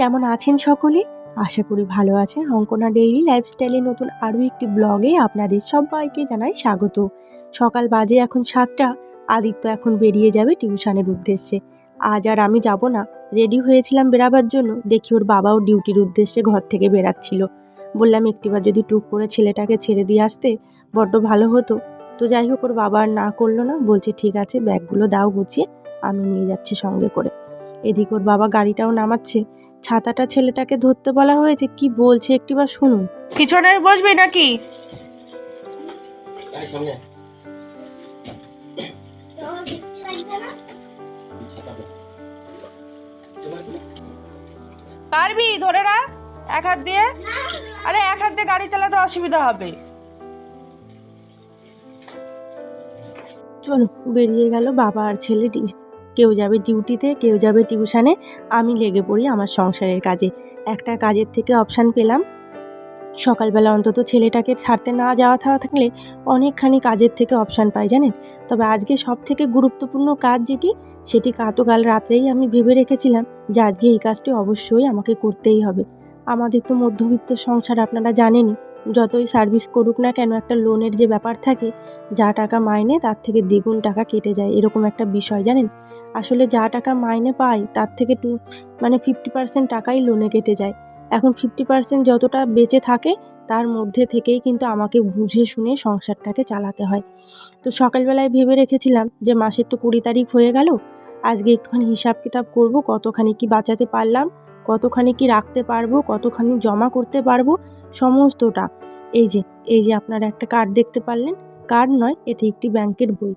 কেমন আছেন সকলে? আশা করি ভালো আছেন। অঙ্কনা ডেইলি লাইফস্টাইলের নতুন আরও একটি ব্লগে আপনাদের সবাইকে জানাই স্বাগত। সকাল বাজে এখন সাতটা, আদিত্য এখন বেরিয়ে যাবে টিউশনের উদ্দেশ্যে। আজ আর আমি যাব না। রেডি হয়েছিলাম বেরাবার জন্য, দেখি ওর বাবাও ডিউটির উদ্দেশ্যে ঘর থেকে বেরাচ্ছিল। বললাম, একটিবার যদি টুক করে ছেলেটাকে ছেড়ে দিয়ে আসতে, বড্ড ভালো হতো। তো যাই হোক, ওর বাবা আর না করল না। বলছে, ঠিক আছে, ব্যাগগুলো দাও গুছিয়ে, আমি নিয়ে যাচ্ছি সঙ্গে করে। এদিক ওর বাবা গাড়িটাও নামাচ্ছে। ছাতাটা ছেলেটাকে ধরতে বলা হয়েছে। কি বলছে একটিবার শুনুন। পিছনে বসবে নাকি? পারবি? ধরে রাখ। এক হাত দিয়ে। আরে এক হাত দিয়ে গাড়ি চালাতে অসুবিধা হবে। চলো বেরিয়ে গেল বাবা আর ছেলে ডি- কেউ যাবে ডিউটিতে কেউ যাবে টিউশানে আমি লেগে পড়ি আমার সংসারের কাজে। একটা কাজের থেকে অপশান পেলাম। সকালবেলা অন্তত ছেলেটাকে ছাড়তে না যাওয়া থাওয়া থাকলে অনেকখানি কাজের থেকে অপশান পাই, জানেন? তবে আজকে সব থেকে গুরুত্বপূর্ণ কাজ যেটি, সেটি কাল রাত্রেই আমি ভেবে রেখেছিলাম যে আজকে এই কাজটি অবশ্যই আমাকে করতেই হবে। আমাদের তো মধ্যবিত্ত সংসার আপনারা জানেনই। যতই সার্ভিস করুক না কেন, একটা লোনের যে ব্যাপার থাকে, যা টাকা মাইনে তার থেকে দ্বিগুণ টাকা কেটে যায়, এরকম একটা বিষয়, জানেন? আসলে যা টাকা মাইনে পাই তার থেকে টু মানে ফিফটি পার্সেন্ট টাকাই লোনে কেটে যায়। এখন ফিফটি পার্সেন্ট যতটা বেঁচে থাকে, তার মধ্যে থেকেই কিন্তু আমাকে বুঝে শুনে সংসারটাকে চালাতে হয়। তো সকালবেলায় ভেবে রেখেছিলাম যে, মাসের তো কুড়ি তারিখ হয়ে গেল, আজকে একটুখানি হিসাব কিতাব করব, কতখানি কি বাঁচাতে পারলাম কতখানি কি রাখতে পারব, কতখানি জমা করতে পারব, সমস্তটা। এই যে এই যে আপনারা একটা কার্ড দেখতে পারলেন। কার্ড নয়, এটি একটি ব্যাংকের বই।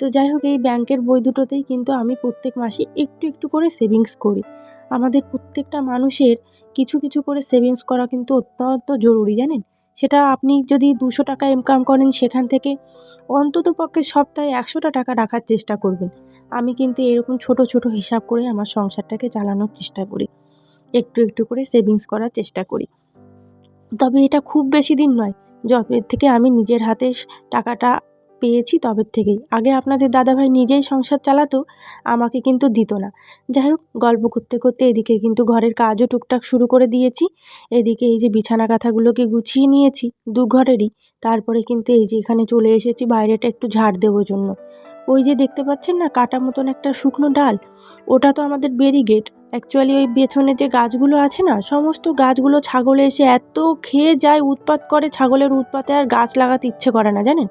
তো যাই হোক, এই ব্যাংকের বই দুটোতেই কিন্তু আমি প্রত্যেক মাসে একটু একটু করে সেভিংস করি। আমাদের প্রত্যেকটা মানুষের কিছু কিছু করে সেভিংস করা কিন্তু অত্যন্ত জরুরি, জানেন? সেটা আপনি যদি দুশো টাকা ইনকাম করেন, সেখান থেকে অন্তত পক্ষে সপ্তাহে একশোটা টাকা রাখার চেষ্টা করবেন। আমি কিন্তু এরকম ছোট ছোট হিসাব করে আমার সংসারটাকে চালানোর চেষ্টা করি। একটু একটু করে সেভিংস করার চেষ্টা করি। তবে এটা খুব বেশি দিন নয়। যবের থেকে আমি নিজের হাতে টাকাটা পেয়েছি তবের থেকেই। আগে আপনাদের দাদাভাই নিজেই সংসার চালাতো, আমাকে কিন্তু দিত না। যাই হোক, গল্প করতে করতে এদিকে কিন্তু ঘরের কাজও টুকটাক শুরু করে দিয়েছি। এদিকে এই যে বিছানা কাঁথাগুলোকে গুছিয়ে নিয়েছি, দু ঘরেরই। তারপরে কিন্তু এই যে এখানে চলে এসেছি, বাইরেটা একটু ঝাড় দেওয়ার জন্য। ওই যে দেখতে পাচ্ছেন না, কাটা মতন একটা শুকনো ডাল? ওটা তো আমাদের বেরিগেট অ্যাকচুয়ালি ওই পেছনে যে গাছগুলো আছে না, সমস্ত গাছগুলো ছাগলে এসে এত খেয়ে যায়, উৎপাত করে ছাগলের উৎপাতে আর গাছ লাগাতে ইচ্ছে করে না, জানেন?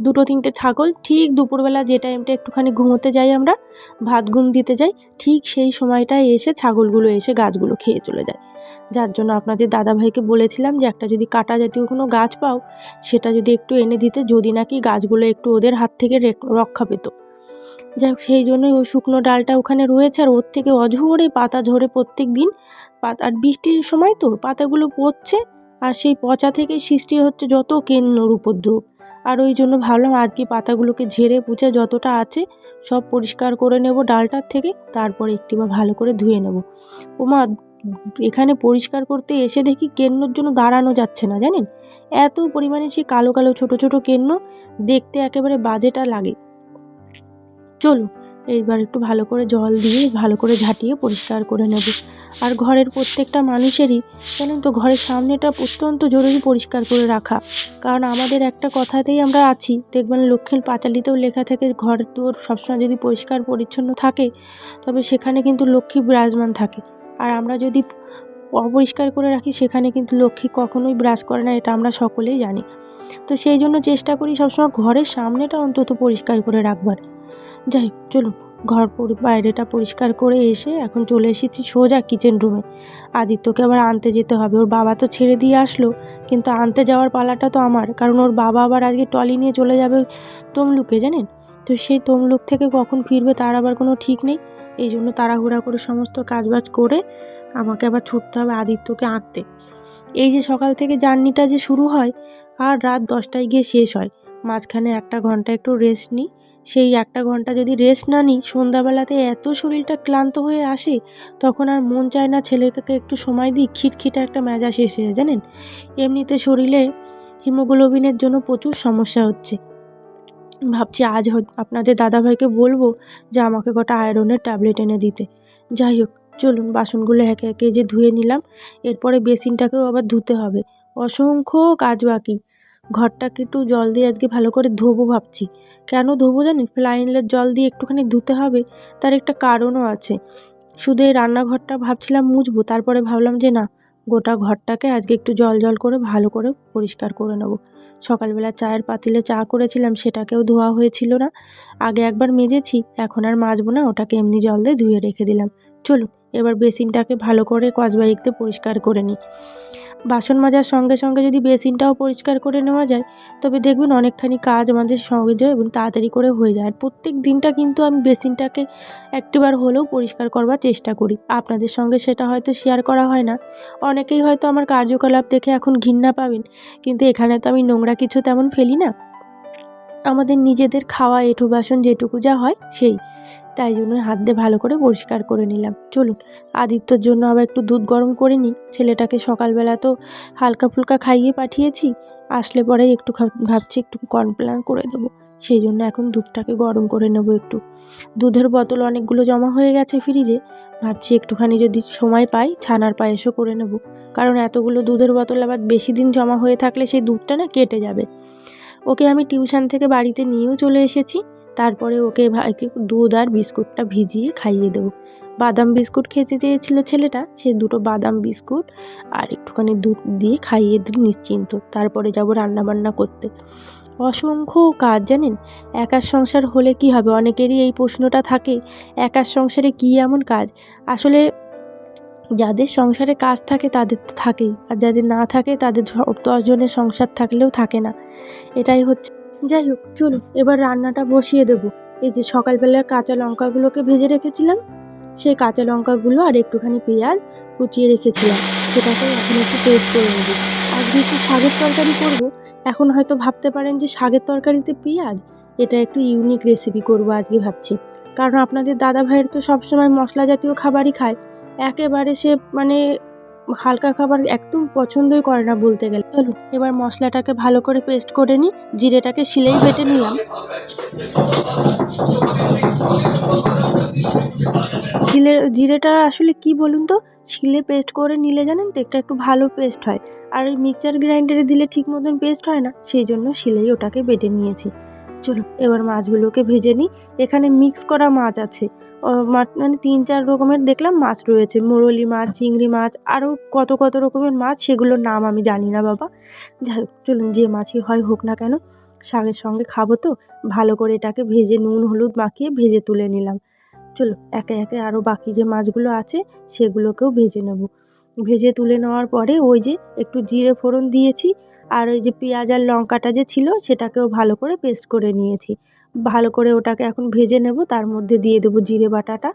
দুটো তিনটে ছাগল, ঠিক দুপুরবেলা যে টাইমটা একটুখানি ঘুমোতে যাই আমরা, ভাত ঘুম দিতে যাই, ঠিক সেই সময়টায় এসে ছাগলগুলো এসে গাছগুলো খেয়ে চলে যায়। যার জন্য আপনাদের দাদাভাইকে বলেছিলাম যে, একটা যদি কাটা জাতীয় কোনো গাছ পাও, সেটা যদি একটু এনে দিতে, যদি নাকি গাছগুলো একটু ওদের হাত থেকে রক্ষা পেত। যাই হোক, সেই জন্যই ওই শুকনো ডালটা ওখানে রয়েছে, আর ওর থেকে অঝরে পাতা ঝরে প্রত্যেক দিন পাতা, আর বৃষ্টির সময় তো পাতাগুলো পচছে আর সেই পচা থেকেই সৃষ্টি হচ্ছে যত কেন্নর উপদ্রব। আর ওই জন্য ভাবলাম আজকে পাতাগুলোকে ঝেড়ে পুছে যতটা আছে সব পরিষ্কার করে নেব ডালটার থেকে, তারপরে একটিবার ভালো করে ধুয়ে নেব। ওমা, এখানে পরিষ্কার করতে এসে দেখি কেন্নর জন্য দাঁড়ানো যাচ্ছে না, জানেন? এত পরিমাণে সেই কালো কালো ছোট ছোট কেন্ন দেখতে একেবারে বাজেটা লাগে। চলুন এইবার একটু ভালো করে জল দিয়ে, ভালো করে ঝাঁটিয়ে পরিষ্কার করে নেব। আর ঘরের প্রত্যেকটা মানুষেরই জানেন তো, ঘরের সামনেটা অত্যন্ত জরুরি পরিষ্কার করে রাখা। কারণ আমাদের একটা কথাতেই আমরা আছি, দেখবেন লক্ষ্মীর পাঁচালিতেও লেখা থাকে, ঘর তোর সবসময় যদি পরিষ্কার পরিচ্ছন্ন থাকে, তবে সেখানে কিন্তু লক্ষ্মী বিরাজমান থাকে। আর আমরা যদি অপরিষ্কার করে রাখি, সেখানে কিন্তু লক্ষ্মী কখনোই বিরাজ করে না, এটা আমরা সকলেই জানি। তো সেই জন্য চেষ্টা করি সবসময় ঘরের সামনেটা অন্তত পরিষ্কার করে রাখবার। যাই, চলুন। ঘর বাইরেটা পরিষ্কার করে এসে এখন চলে এসেছি সোজা কিচেন রুমে আদিত্যকে আবার আনতে যেতে হবে। ওর বাবা তো ছেড়ে দিয়ে আসলো, কিন্তু আনতে যাওয়ার পালাটা তো আমার। কারণ ওর বাবা আবার আজকে টলি নিয়ে চলে যাবে তমলুকে, জানেন? তো সেই তমলুক থেকে কখন ফিরবে তার আবার কোনো ঠিক নেই। এই জন্য তাড়াহুড়া করে সমস্ত কাজবাজ করে আমাকে আবার ছুটতে হবে আদিত্যকে আঁকতে এই যে সকাল থেকে জার্নিটা যে শুরু হয়, আর রাত দশটায় গিয়ে শেষ হয়। মাঝখানে একটা ঘণ্টা একটু রেস্ট নিই। সেই একটা ঘণ্টা যদি রেস্ট না নিই, সন্ধ্যাবেলাতে এত শরীরটা ক্লান্ত হয়ে আসে, তখন আর মন চায় না ছেলেটাকে একটু সময় দিই, খিটখিটে একটা মেজাজ এসে যায়, জানেন? এমনিতে শরীরে হিমোগ্লোবিনের জন্য প্রচুর সমস্যা হচ্ছে। ভাবছি আজ আপনাদের দাদাভাইকে বলব যে আমাকে কটা আয়রনের ট্যাবলেট এনে দিতে। যাই হোক, চলুন বাসনগুলো একে একে যে ধুয়ে নিলাম, এরপরে বেসিনটাকেও আবার ধুতে হবে। অসংখ্য কাজ বাকি। ঘরটাকে একটু জল দিয়ে আজকে ভালো করে ধোবো ভাবছি। কেন ধোবো জানেন? ফ্লাইনের জল দিয়ে একটুখানি ধুতে হবে, তার একটা কারণও আছে। শুধু এই রান্নাঘরটা ভাবছিলাম মুছবো, তারপরে ভাবলাম যে না, গোটা ঘরটাকে আজকে একটু জল জল করে ভালো করে পরিষ্কার করে নেব। সকালবেলা চায়ের পাতিলে চা করেছিলাম, সেটাকেও ধোয়া হয়েছিল না। আগে একবার মেজেছি, এখন আর মাজবো না, ওটাকে এমনি জল দিয়ে ধুয়ে রেখে দিলাম। চলুন, এবার বেসিনটাকে ভালো করে কসবাইকতে পরিষ্কার করে নিই। বাসন মাজার সঙ্গে সঙ্গে যদি বেসিনটাও পরিষ্কার করে নেওয়া যায়, তবে দেখবেন অনেকখানি কাজ আমাদের সহজে এবং তাড়াতাড়ি করে হয়ে যায়। আর প্রত্যেক দিনটা কিন্তু আমি বেসিনটাকে একটিবার হলেও পরিষ্কার করবার চেষ্টা করি। আপনাদের সঙ্গে সেটা হয়তো শেয়ার করা হয় না। অনেকেই হয়তো আমার কার্যকলাপ দেখে এখন ঘৃণা পাবেন, কিন্তু এখানে তো আমি নোংরা কিছু তেমন ফেলি না। আমাদের নিজেদের খাওয়া, এঁঠো বাসন যেটুকু যা হয় সেই। তাই জন্য হাত দিয়ে ভালো করে পরিষ্কার করে নিলাম। চলুন, আদিত্যর জন্য আবার একটু দুধ গরম করে নিই। ছেলেটাকে সকালবেলা তো হালকা ফুলকা খাইয়ে পাঠিয়েছি, আসলে পরেই একটু ভাবছি একটু কর্নপ্লান করে দেবো। সেই জন্য এখন দুধটাকে গরম করে নেব একটু। দুধের বোতল অনেকগুলো জমা হয়ে গেছে ফ্রিজে। ভাবছি একটুখানি যদি সময় পাই, ছানার পায়েসও করে নেব। কারণ এতগুলো দুধের বোতল আবার বেশি দিন জমা হয়ে থাকলে সেই দুধটা না কেটে যাবে। ওকে আমি টিউশন থেকে বাড়িতে নিয়েও চলে এসেছি। তারপরে ওকে দুধ আর বিস্কুটটা ভিজিয়ে খাইয়ে দেবো। বাদাম বিস্কুট খেতে চেয়েছিল ছেলেটা, সে দুটো বাদাম বিস্কুট আর একটুখানি দুধ দিয়ে খাইয়ে দিই নিশ্চিন্ত। তারপরে যাব রান্নাবান্না করতে। অসংখ্য কাজ জানেন, একার সংসার হলে কি হবে? অনেকেরই এই প্রশ্নটা থাকে, একার সংসারে কী এমন কাজ? আসলে যাদের সংসারে কাজ থাকে তাদের তো থাকেই, আর যাদের না থাকে তাদের দশজনের সংসার থাকলেও থাকে না। এটাই হচ্ছে। যাই হোক, চলুন, এবার রান্নাটা বসিয়ে দেবো। এই যে সকালবেলা কাঁচা লঙ্কাগুলোকে ভেজে রেখেছিলাম, সেই কাঁচা লঙ্কাগুলো আর একটুখানি পেঁয়াজ কুচিয়ে রেখেছিলাম। সেটাকে এখন একটু পেস্ট করে নেব। আজকে একটু শাকের তরকারি করব, এখন হয়তো ভাবতে পারেন যে শাকের তরকারিতে পেঁয়াজ, এটা একটু ইউনিক রেসিপি করব আজকে ভাবছি। কারণ আপনাদের দাদা ভাইয়ের তো সবসময় মশলা জাতীয় খাবারই খায়। একেবারে সে মানে হালকা খাবার একদম পছন্দই করে না বলতে গেলে। চলুন এবার মশলাটাকে ভালো করে পেস্ট করে নিই। জিরেটাকে শিলেই বেটে নিলাম। জিরে জিরেটা আসলে কি বলুন তো? শিলে পেস্ট করে নিলে জানেন তো, একটা একটু ভালো পেস্ট হয়। আর ওই মিক্সচার গ্রাইন্ডারে দিলে ঠিক মতন পেস্ট হয় না, সেই জন্য শিলেই ওটাকে বেটে নিয়েছি। চলুন এবার মাছগুলোকে ভেজে নিই। এখানে মিক্স করা মাছ আছে। মানে তিন চার রকমের দেখলাম মাছ রয়েছে। মোরলি মাছ, চিংড়ি মাছ আরও কত কত রকমের মাছ, সেগুলোর নাম আমি জানি না বাবা। যাই হোক, চলুন যে মাছই হয় হোক না কেন, শাকের সঙ্গে খাব তো। ভালো করে এটাকে ভেজে নুন, হলুদ মাখিয়ে ভেজে তুলে নিলাম। চলো, একে একে আরও বাকি যে মাছগুলো আছে, সেগুলোকেও ভেজে নেব। ভেজে তুলে নেওয়ার পরে ওই যে একটু জিরে ফোড়ন দিয়েছি, আর ওই যে পেঁয়াজ আর লঙ্কাটা যে ছিল, সেটাকেও ভালো করে পেস্ট করে নিয়েছি। ভালো করে ওটাকে এখন ভেজে নেব, তার মধ্যে দিয়ে দেবো জিরে বাটাটা।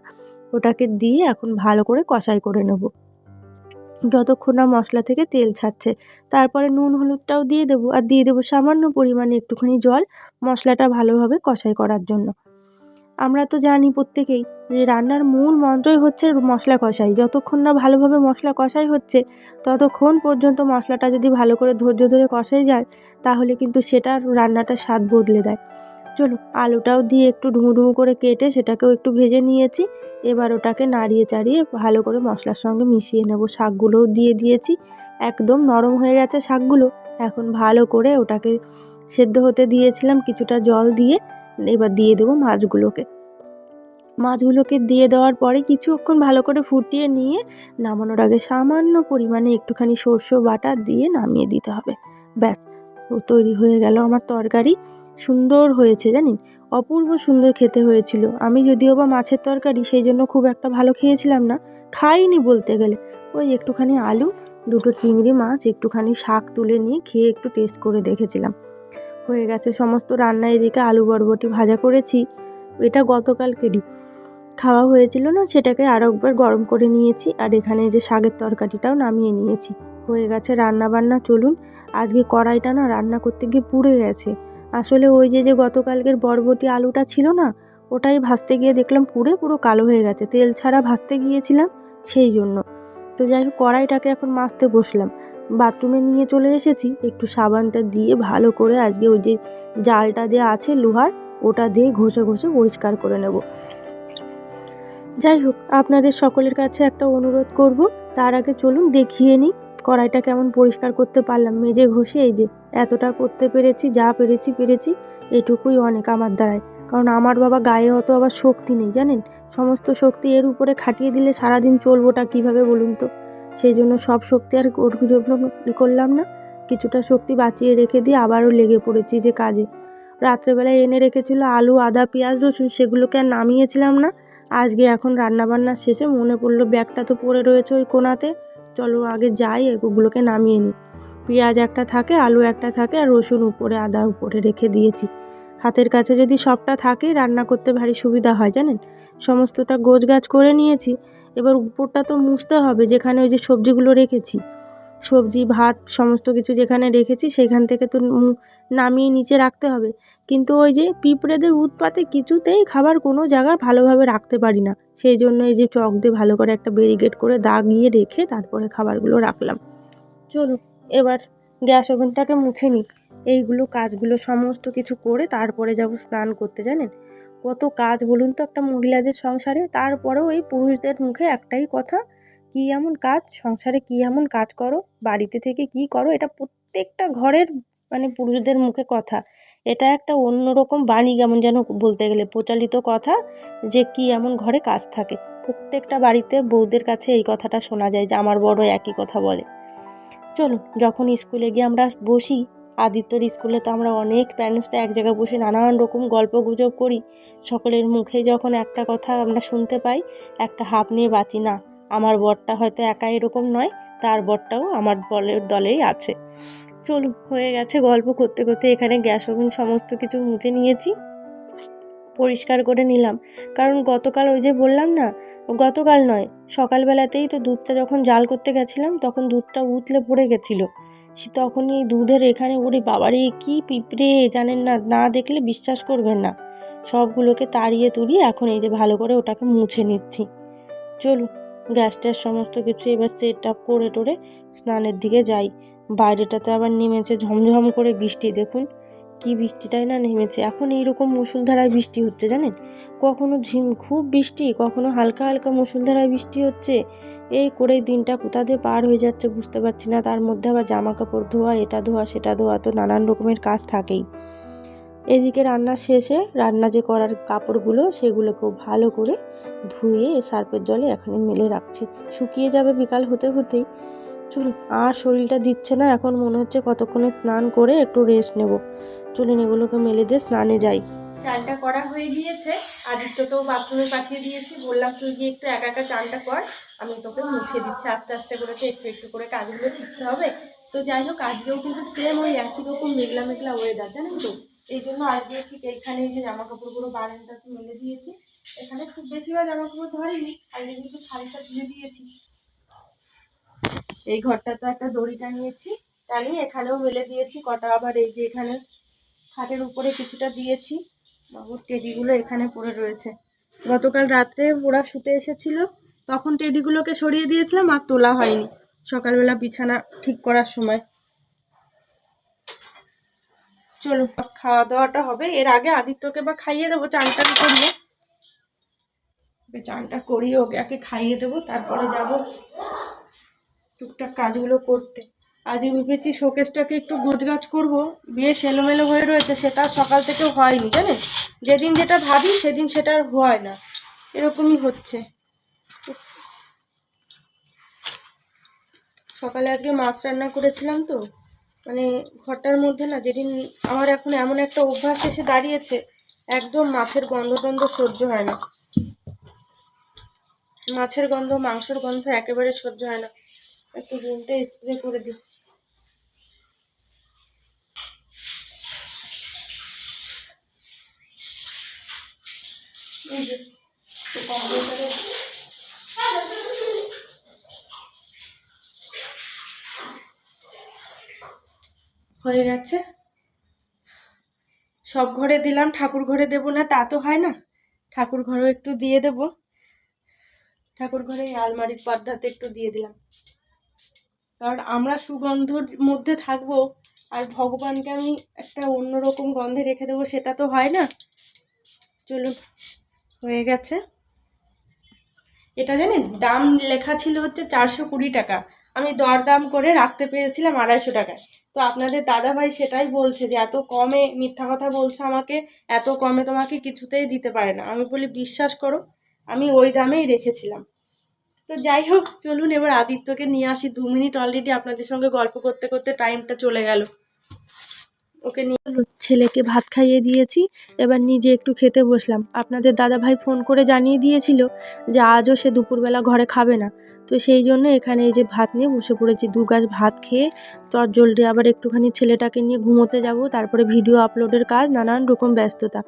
ওটাকে দিয়ে এখন ভালো করে কষাই করে নেব। যতক্ষণ না মশলা থেকে তেল ছাড়ছে, তারপরে নুন হলুদটাও দিয়ে দেবো আর দিয়ে দেবো সামান্য পরিমাণে একটুখানি জল মশলাটা ভালোভাবে কষাই করার জন্য। আমরা তো জানি প্রত্যেকেই যে রান্নার মূল মন্ত্রই হচ্ছে মশলা কষাই। যতক্ষণ না ভালোভাবে মশলা কষাই হচ্ছে, ততক্ষণ পর্যন্ত মশলাটা যদি ভালো করে ধৈর্য ধরে কষাই যায়, তাহলে কিন্তু সেটার রান্নাটার স্বাদ বদলে দেয়। চলো আলুটাও দিয়ে একটু ডুমো করে কেটে সেটাকেও একটু ভেজে নিয়েছি। এবার ওটাকে নাড়িয়ে চাড়িয়ে ভালো করে মশলার সঙ্গে মিশিয়ে নেব। শাকগুলোও দিয়ে দিয়েছি। একদম নরম হয়ে গেছে শাকগুলো। এখন ভালো করে ওটাকে সেদ্ধ হতে দিয়েছিলাম কিছুটা জল দিয়ে। এবার দিয়ে দেবো মাছগুলোকে। মাছগুলোকে দিয়ে দেওয়ার পরে কিছুক্ষণ ভালো করে ফুটিয়ে নিয়ে নামানোর আগে সামান্য পরিমাণে একটুখানি সর্ষে বাটা দিয়ে নামিয়ে দিতে হবে। ব্যাস তৈরি হয়ে গেল আমার তরকারি। সুন্দর হয়েছে, জানেন? অপূর্ব সুন্দর খেতে হয়েছিল। আমি যদিও বা মাছের তরকারি, সেই জন্য খুব একটা ভালো খেয়েছিলাম না। খাইনি বলতে গেলে। ওই একটুখানি আলু, দুটো চিংড়ি মাছ, একটুখানি শাক তুলে নিয়ে খেয়ে একটু টেস্ট করে দেখেছিলাম। হয়ে গেছে, সমস্ত রান্না এদিকে আলু বরবটি ভাজা করেছি। এটা গতকালকেরই খাওয়া হয়েছিল না, সেটাকে আরও একবার গরম করে নিয়েছি আর এখানে যে শাকের তরকারিটাও নামিয়ে নিয়েছি। হয়ে গেছে রান্না বান্না চলুন। আজকে কড়াইটা না রান্না করতে গিয়ে পুড়ে গেছে। আসলে ওই যে যে গতকালকের বরবটি আলুটা ছিল না, ওটাই ভাজতে গিয়ে দেখলাম পুড়ে পুরো কালো হয়ে গেছে, তেল ছাড়া ভাজতে গিয়েছিলাম সেই জন্য। তো যাই হোক, কড়াইটাকে এখন মাজতে বসলাম। বাথরুমে নিয়ে চলে এসেছি, একটু সাবানটা দিয়ে ভালো করে আজকে ওই যে জালটা যে আছে লোহার, ওটা দিয়ে ঘষে ঘষে পরিষ্কার করে নেব। যাই হোক, আপনাদের সকলের কাছে একটা অনুরোধ করব, তার আগে চলুন দেখিয়ে নিই। কড়াইটা কেমন পরিষ্কার করতে পারলাম? মেজে ঘষে এই যে, এতটা করতে পেরেছি, যা পেরেছি পেরেছি, এটুকুই অনেক আমার দ্বারায়। কারণ আমার বাবা গায়ে অত আবার শক্তি নেই, জানেন? সমস্ত শক্তি এর উপরে খাটিয়ে দিলে সারাদিন চলবোটা কীভাবে বলুন তো? সেই জন্য সব শক্তি আর জন্য করলাম না। কিছুটা শক্তি বাঁচিয়ে রেখে দিয়ে আবারও লেগে পড়েছি যে কাজে। রাত্রেবেলায় এনে রেখেছিল আলু, আদা, পেঁয়াজ, রসুন, সেগুলোকে আর নামিয়েছিলাম না। আজকে এখন রান্নাবান্না শেষে মনে পড়ল ব্যাগটা তো পড়ে রয়েছে ওই কোনাতে। চলো আগে যাই, এগুলোকে নামিয়ে নিই। পেঁয়াজ একটা থাকে, আলু একটা থাকে, আর রসুন উপরে, আদা উপরে রেখে দিয়েছি। হাতের কাছে যদি সবটা থাকে, রান্না করতে ভারী সুবিধা হয়, জানেন? সমস্তটা গোছ গাছ করে নিয়েছি। এবার উপরটা তো মুছতে হবে, যেখানে ওই যে সবজিগুলো রেখেছি। সবজি, ভাত, সমস্ত কিছু যেখানে রেখেছি, সেখান থেকে তো নামিয়ে নিচে রাখতে হবে। কিন্তু ওই যে পিঁপড়েদের উৎপাতে কিছুতেই খাবার কোনো জায়গা ভালোভাবে রাখতে পারি না। সেই জন্য এই যে চক দিয়ে ভালো করে একটা ব্যারিকেড করে দাগিয়ে রেখে তারপরে খাবারগুলো রাখলাম। চলুন, এবার গ্যাস ওভেনটাকে মুছে নিই। এইগুলো কাজগুলো সমস্ত কিছু করে তারপরে যাব স্নান করতে, জানেন? কত কাজ বলুন তো একটা মহিলাদের সংসারে, তারপরেও এই পুরুষদের মুখে একটাই কথা, কী এমন কাজ? সংসারে কী এমন কাজ করো? বাড়িতে থেকে কী করো? এটা প্রত্যেকটা ঘরের মানে পুরুষদের মুখে কথা। এটা একটা অন্যরকম বাণী কেমন যেন বলতে গেলে। প্রচলিত কথা যে কী এমন ঘরে কাজ থাকে। প্রত্যেকটা বাড়িতে বউদের কাছে এই কথাটা শোনা যায় যে আমার বড় একই কথা বলে। চলুন যখন স্কুলে গিয়ে আমরা বসি, আদিত্যর স্কুলে তো আমরা অনেক প্যারেন্টসরা এক জায়গায় বসে নানান রকম গল্প গুজব করি। সকলের মুখে যখন একটা কথা আমরা শুনতে পাই, একটা হাফ নিয়ে বাঁচি, না, আমার বরটা হয়তো একা এরকম নয়, তার বরটাও আমার বলের দলেই আছে। চলুন হয়ে গেছে, গল্প করতে করতে এখানে গ্যাস ওভেন সমস্ত কিছু মুছে নিয়েছি। পরিষ্কার করে নিলাম। কারণ গতকাল ওই যে বললাম না, গতকাল নয়, সকালবেলাতেই তো দুধটা যখন জাল করতে গেছিলাম, তখন দুধটা উতলে পড়ে গেছিল। সে তখনই এই দুধের এখানে ওরে বাবারে, কি পিঁপড়ে, জানেন না না দেখলে বিশ্বাস করবেন না। সবগুলোকে তাড়িয়ে তুলিয়ে এখন এই যে ভালো করে ওটাকে মুছে নিচ্ছি। চলুন গ্যাস ট্যাস সমস্ত কিছু এবার সেট আপ করে টোরে স্নানের দিকে যাই। বাইরেটাতে আবার নেমেছে ঝমঝম করে বৃষ্টি, দেখুন। কি বৃষ্টিটাই না নেমেছে। এখন এইরকম মুসুলধারায় বৃষ্টি হচ্ছে, জানেন? কখনো ঝিম, খুব বৃষ্টি, কখনো হালকা হালকা মুসুলধারায় বৃষ্টি হচ্ছে। এই করে দিনটা কোথা দিয়ে পার হয়ে যাচ্ছে বুঝতে পারছি না। তার মধ্যে আবার জামা কাপড় ধোয়া, এটা ধোয়া, সেটা ধোয়া, তো নানান রকমের কাজ থাকেই। এদিকে রান্না শেষে রান্না যে করার কাপড়গুলো, সেগুলোকেও ভালো করে ধুয়ে সার্ফের জলে এখানে মেলে রাখছি। শুকিয়ে যাবে বিকাল হতে হতেই। চলুন আর শরীরটা দিচ্ছে না, এখন মনে হচ্ছে কতক্ষণে স্নান করে একটু রেস্ট নেব। চলুন এগুলোকে মেলে দিয়ে স্নানে যাই। চানটা করা হয়ে গিয়েছে, আদিত্যকেও বাথরুমে পাঠিয়ে দিয়েছি, বললাম তুই গিয়ে একটু একা একা চানটা কর, আমি তোকে মুছে দিচ্ছি, আস্তে আস্তে করে তো একটু একটু করে কাজগুলো শিখতে হবে। তো যাই হোক, আজকেও কিন্তু সেম ওই একই রকম মেঘলা মেঘলা ওয়েদার জানেন তো? এই জন্য আজকে ঠিক এইখানে এই যে জামা কাপড়গুলো বারান্দাতে মেলে দিয়েছি, এখানে খুব বেশিরভাগ জামা কাপড় ধরেনি আজকে কিন্তু শাড়িটা তুলে দিয়েছি। এই ঘরটা তো একটা দড়ি টানিয়েছি টানিয়ে এখানেও মেলে দিয়েছি কটা। আবার এই যে এখানে খাটের উপরে কিছুটা দিয়েছি। বাবুর টেডিগুলো এখানে পড়ে রয়েছে। গতকাল রাত্রে ওরা শুতে এসেছিল। তখন টেডিগুলোকে সরিয়ে দিয়েছিলাম, আর তোলা হয়নি। সকালবেলা বিছানা ঠিক করার সময়। চলো খাওয়া দাওয়াটা হবে। এর আগে আদিত্যকে বা খাইয়ে দেবো, চানটা করিয়ে চানটা করিয়ে ওকে আগে খাইয়ে দেবো, তারপরে যাব। টুকটাক কাজগুলো করতে। আজকে ভেবেছি শোকেসটাকে একটু গোছগাছ করব। বেশ এলোমেলো হয়ে রয়েছে, সেটা সকাল থেকেও হয়নি জানেন যেদিন যেটা ভাবি, সেদিন সেটা আর হয় না। এরকমই হচ্ছে। সকালে আজকে মাছ রান্না করেছিলাম তো মানে ঘরটার মধ্যে না, যেদিন আমার এখন এমন একটা অভ্যাস এসে দাঁড়িয়েছে, একদম মাছের গন্ধ টন্ধ সহ্য হয় না। মাছের গন্ধ, মাংসের গন্ধ একেবারে সহ্য হয় না। একটু রুমটা স্প্রে করে দিই। হয়ে গেছে। সব ঘরে দিলাম, ঠাকুর ঘরে দেবো না, তা তো হয় না। ঠাকুর ঘরেও একটু দিয়ে দেব। ঠাকুর ঘরে আলমারির পর্দাতে একটু দিয়ে দিলাম। কারণ আমরা সুগন্ধর মধ্যে থাকব আর ভগবানকে আমি একটা অন্যরকম গন্ধে রেখে দেবো, সেটা তো হয় না। চলুন, হয়ে গেছে। এটা জানেন, দাম লেখা ছিল হচ্ছে চারশো কুড়ি টাকা। আমি দরদাম করে রাখতে পেরেছিলাম আড়াইশো টাকায়। তো আপনাদের দাদাভাই সেটাই বলছে যে, এত কমে মিথ্যা কথা বলছে আমাকে, এত কমে তোমাকে কিছুতেই দিতে পারে না। আমি বলি, বিশ্বাস করো, আমি ওই দামেই রেখেছিলাম। তো যাই হোক, চলুন এবার আদিত্যকে নিয়ে আসি। দু মিনিট অলরেডি আপনাদের সঙ্গে গল্প করতে করতে টাইমটা চলে গেল। ওকে নিয়ে ছেলেকে ভাত খাইয়ে দিয়েছি, এবার নিজে একটু খেতে বসলাম। আপনাদের দাদা ভাই ফোন করে জানিয়ে দিয়েছিল যে আজও সে দুপুরবেলা ঘরে খাবে না। তো সেই জন্য এখানে এই যে ভাত নিয়ে বসে পড়েছি। দু গাছ ভাত খেয়ে জলদি আবার একটুখানি ছেলেটাকে নিয়ে ঘুমোতে যাব। তারপরে ভিডিও আপলোডের কাজ, নানান রকম ব্যস্ততা।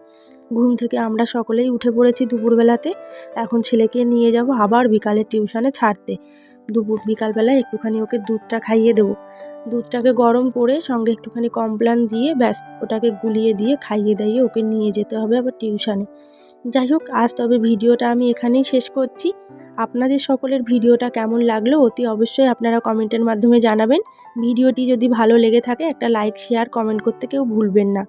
ঘুম থেকে আমরা সকলেই উঠে পড়েছি দুপুরবেলাতে। এখন ছেলেকে নিয়ে যাব আবার বিকালে টিউশনে ছাড়তে। দুপুর বিকালবেলায় একটুখানি ওকে দুধটা খাইয়ে দেবো। দুধটাকে গরম করে সঙ্গে একটুখানি কমপ্লান দিয়ে ব্যাস ওটাকে গুলিয়ে দিয়ে খাইয়ে দাইয়ে ওকে নিয়ে যেতে হবে আবার টিউশনে। যাই হোক, আজ তবে ভিডিওটা আমি এখানেই শেষ করছি। আপনাদের সকলের ভিডিওটা কেমন লাগল অতি অবশ্যই আপনারা কমেন্টের মাধ্যমে জানাবেন। ভিডিওটি যদি ভালো লেগে থাকে, একটা লাইক, শেয়ার, কমেন্ট করতে কেউ ভুলবেন না।